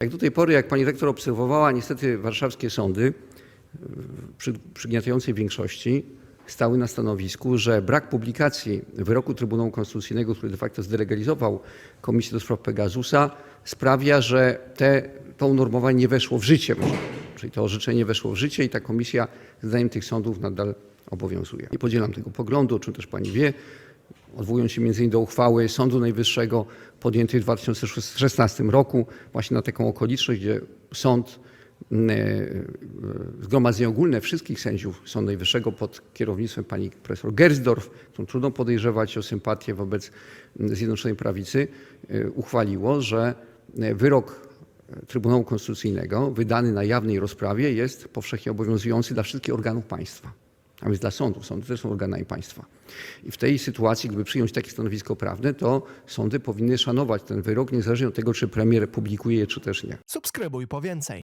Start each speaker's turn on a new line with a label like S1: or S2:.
S1: Jak do tej pory, jak pani rektor obserwowała, niestety warszawskie sądy y, przy przygniatającej większości stały na stanowisku, że brak publikacji wyroku Trybunału Konstytucyjnego, który de facto zdelegalizował Komisję do spraw Pegasusa, sprawia, że te, to unormowanie nie weszło w życie, czyli to orzeczenie weszło w życie i ta komisja zdaniem tych sądów nadal obowiązuje. Nie podzielam tego poglądu, o czym też pani wie, odwołując się m.in. do uchwały Sądu Najwyższego podjętej w 2016 roku, właśnie na taką okoliczność, gdzie sąd, mm, e, Zgromadzenie Ogólne wszystkich sędziów Sądu Najwyższego pod kierownictwem pani profesor Gersdorf, którą trudno podejrzewać o sympatię wobec mm, Zjednoczonej Prawicy, e, uchwaliło, że e, wyrok Trybunału Konstytucyjnego wydany na jawnej rozprawie jest powszechnie obowiązujący dla wszystkich organów państwa a więc dla sądów. Sądy też są organami państwa. I w tej sytuacji, gdyby przyjąć takie stanowisko prawne, to sądy powinny szanować ten wyrok, niezależnie od tego, czy premier publikuje je, czy też nie.
S2: Subskrybuj po więcej.